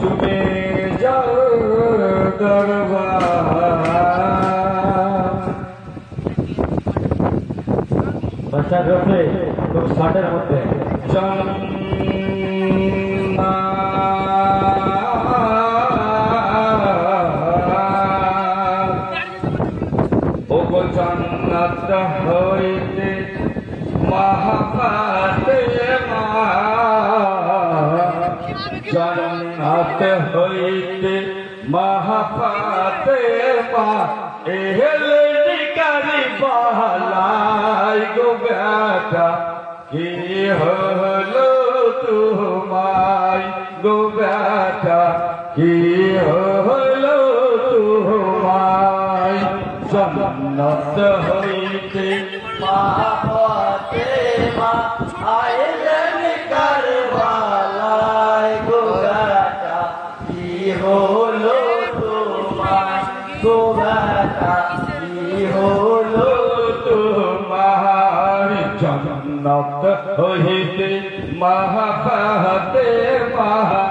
চুমে যাও দরবার। বাচ্চা ঢোকে খুব শর্টের মধ্যে। জান্নাত হইতে মহাপাতে মা জান্নাত হইতে মহাপাতে মা এহলে নিকারি বহলাই গো বেটা। কি হলো তোমায় গো বেটা? কি হলো তোমায়? জন্নত হইতে মাহতে মা আইলেন হলো তোমার গোগাটা কি হলো তোমার জন্নত হইতে মহাপাতে মহা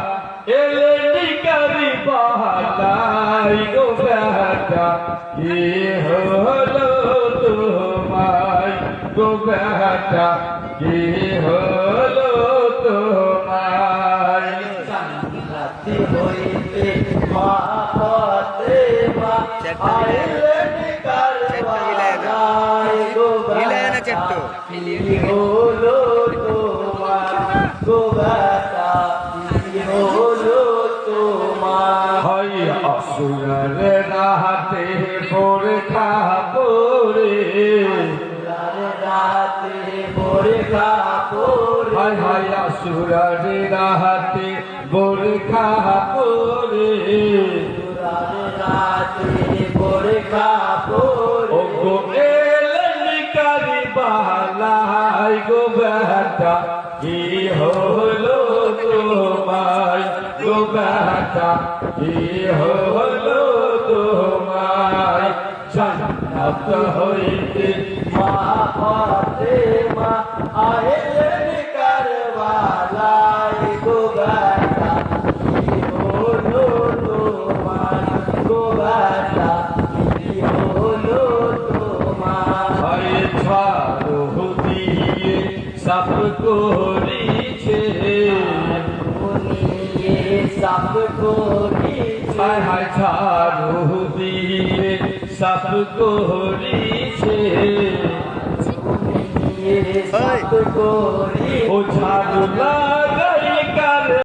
এলে নিকারি বহালাই গো বেটা কি হলো তোমায় গো বেটা কি হলো তোমায় জান্নাতি হইতে মাহতে মা আইলেন কারবালায় গোগাটা কি হলো তোমার গোগাটা কি হলো তোমার হয় অসুরের রাহাতে পরীক্ষা পরে রাতে ভোরে কাপড় হায় অসুরের রাহাতে পরীক্ষা পরে। রাতে ভোরে কাপড় ও গো এলেন কারি বালাই তোমায়? গো বেটা, কি হলো তোমায়? জান্নাত হইতে মা পাতে মা সব করেছে। সব করিছে। হায় ছাড়ো দিয়ে সব করেছে। ও ঝাড়ু